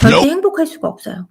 절대 행복할 수가 없어요.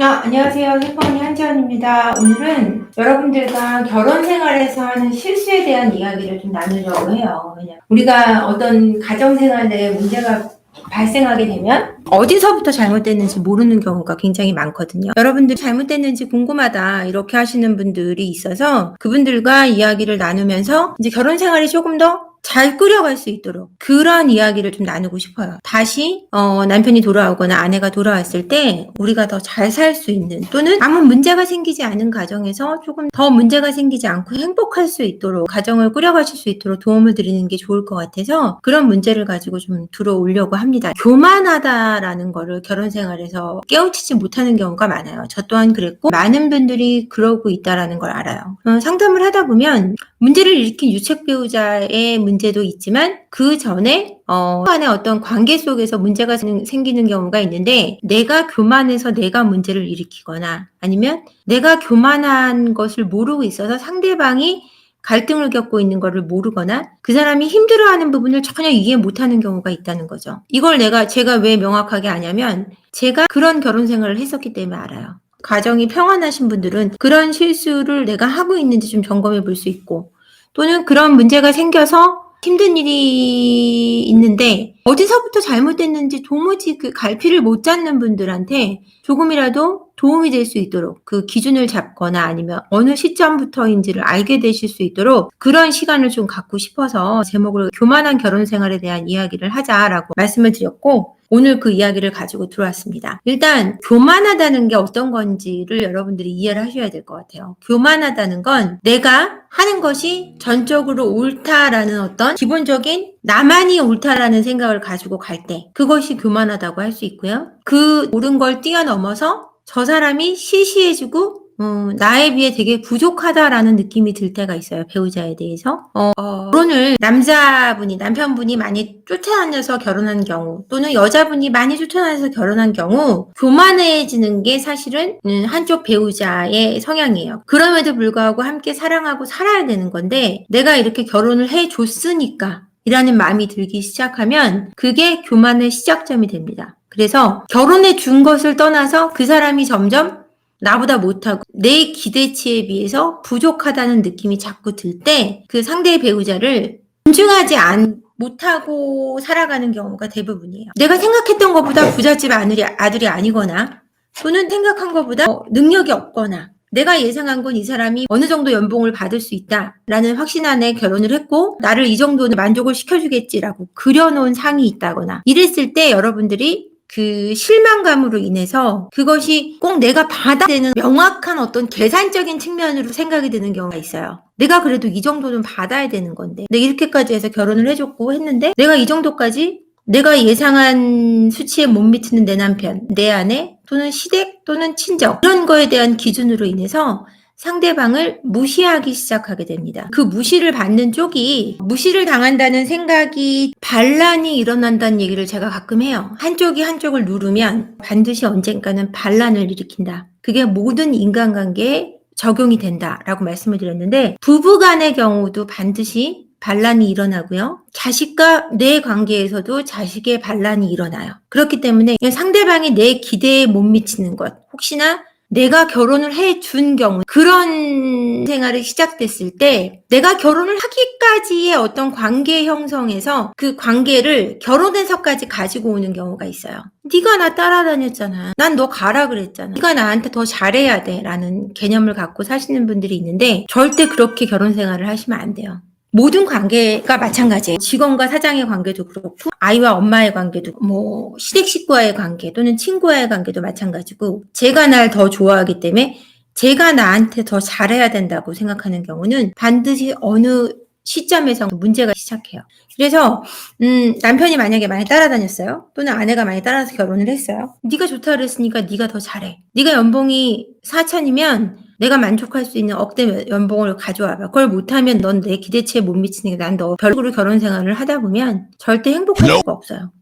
아, 안녕하세요. 생방이 한지원입니다. 오늘은 여러분들과 결혼 생활에서 하는 실수에 대한 이야기를 좀 나누려고 해요. 왜냐 우리가 어떤 가정 생활 내에 문제가 발생하게 되면 어디서부터 잘못됐는지 모르는 경우가 굉장히 많거든요. 여러분들 잘못됐는지 궁금하다 이렇게 하시는 분들이 있어서 그분들과 이야기를 나누면서 이제 결혼 생활이 조금 더 잘 끌어갈 수 있도록 그런 이야기를 좀 나누고 싶어요. 다시 어, 남편이 돌아오거나 아내가 돌아왔을 때 우리가 더 잘 살 수 있는 또는 아무 문제가 생기지 않은 가정에서 조금 더 문제가 생기지 않고 행복할 수 있도록 가정을 꾸려가실 수 있도록 도움을 드리는 게 좋을 것 같아서 그런 문제를 가지고 좀 들어오려고 합니다. 교만하다라는 거를 결혼 생활에서 깨우치지 못하는 경우가 많아요. 저 또한 그랬고 많은 분들이 그러고 있다라는 걸 알아요. 어, 상담을 하다 보면 문제를 일으킨 유책 배우자의 문제도 있지만 그 전에 어, 간의 어떤 관계 속에서 문제가 생- 생기는 경우가 있는데 내가 교만해서 내가 문제를 일으키거나 아니면 내가 교만한 것을 모르고 있어서 상대방이 갈등을 겪고 있는 것을 모르거나 그 사람이 힘들어하는 부분을 전혀 이해 못하는 경우가 있다는 거죠. 이걸 내가 제가 왜 명확하게 아냐면 제가 그런 결혼 생활을 했었기 때문에 알아요. 가정이 평안하신 분들은 그런 실수를 내가 하고 있는지 좀 점검해 볼 수 있고 또는 그런 문제가 생겨서 힘든 일이 있는데 어디서부터 잘못됐는지 도무지 그 갈피를 못 잡는 분들한테 조금이라도 도움이 될 수 있도록 그 기준을 잡거나 아니면 어느 시점부터인지를 알게 되실 수 있도록 그런 시간을 좀 갖고 싶어서 제목을 교만한 결혼 생활에 대한 이야기를 하자라고 말씀을 드렸고 오늘 그 이야기를 가지고 들어왔습니다. 일단 교만하다는 게 어떤 건지를 여러분들이 이해를 하셔야 될 것 같아요. 교만하다는 건 내가 하는 것이 전적으로 옳다라는 어떤 기본적인 나만이 옳다라는 생각을 가지고 갈 때 그것이 교만하다고 할 수 있고요. 그 옳은 걸 뛰어넘어서 저 사람이 시시해지고 어, 나에 비해 되게 부족하다라는 느낌이 들 때가 있어요. 배우자에 대해서. 어, 어, 결혼을 남자분이, 남편분이 많이 쫓아다녀서 결혼한 경우, 또는 여자분이 많이 쫓아다녀서 결혼한 경우, 교만해지는 게 사실은 음, 한쪽 배우자의 성향이에요. 그럼에도 불구하고 함께 사랑하고 살아야 되는 건데, 내가 이렇게 결혼을 해줬으니까, 이라는 마음이 들기 시작하면, 그게 교만의 시작점이 됩니다. 그래서 결혼해 준 것을 떠나서 그 사람이 점점 나보다 못하고 내 기대치에 비해서 부족하다는 느낌이 자꾸 들 때 그 상대의 배우자를 존중하지 않, 못하고 살아가는 경우가 대부분이에요. 내가 생각했던 것보다 부잣집 아들이, 아들이 아니거나 또는 생각한 것보다 어, 능력이 없거나 내가 예상한 건 이 사람이 어느 정도 연봉을 받을 수 있다라는 확신 안에 결혼을 했고 나를 이 정도는 만족을 시켜주겠지라고 그려놓은 상이 있다거나 이랬을 때 여러분들이 그 실망감으로 인해서 그것이 꼭 내가 받아야 되는 명확한 어떤 계산적인 측면으로 생각이 드는 경우가 있어요. 내가 그래도 이 정도는 받아야 되는 건데 내가 이렇게까지 해서 결혼을 해줬고 했는데 내가 이 정도까지 내가 예상한 수치에 못 미치는 내 남편, 내 아내 또는 시댁 또는 친정 그런 거에 대한 기준으로 인해서 상대방을 무시하기 시작하게 됩니다. 그 무시를 받는 쪽이 무시를 당한다는 생각이 반란이 일어난다는 얘기를 제가 가끔 해요. 한쪽이 한쪽을 누르면 반드시 언젠가는 반란을 일으킨다. 그게 모든 인간관계에 적용이 된다라고 말씀을 드렸는데 부부 간의 경우도 반드시 반란이 일어나고요. 자식과 내 관계에서도 자식의 반란이 일어나요. 그렇기 때문에 상대방이 내 기대에 못 미치는 것, 혹시나 내가 결혼을 해 준 경우 그런 생활이 시작됐을 때 내가 결혼을 하기까지의 어떤 관계 형성에서 그 관계를 결혼해서까지 가지고 오는 경우가 있어요. 네가 나 따라다녔잖아. 난 너 가라 그랬잖아. 네가 나한테 더 잘해야 돼라는 개념을 갖고 사시는 분들이 있는데 절대 그렇게 결혼 생활을 하시면 안 돼요. 모든 관계가 마찬가지예요. 직원과 사장의 관계도 그렇고, 아이와 엄마의 관계도, 뭐, 시댁 식구와의 관계 또는 친구와의 관계도 마찬가지고, 제가 날 더 좋아하기 때문에 제가 나한테 더 잘해야 된다고 생각하는 경우는 반드시 어느 시점에서 문제가 시작해요. 그래서 음, 남편이 만약에 많이 따라다녔어요. 또는 아내가 많이 따라서 결혼을 했어요. 네가 좋다 그랬으니까 네가 더 잘해. 네가 연봉이 4천이면 내가 만족할 수 있는 억대 연봉을 가져와봐. 그걸 못하면 넌 내 기대치에 못 미치니까 난 너 별로 결혼 생활을 하다 보면 절대 행복할 수가 없어요.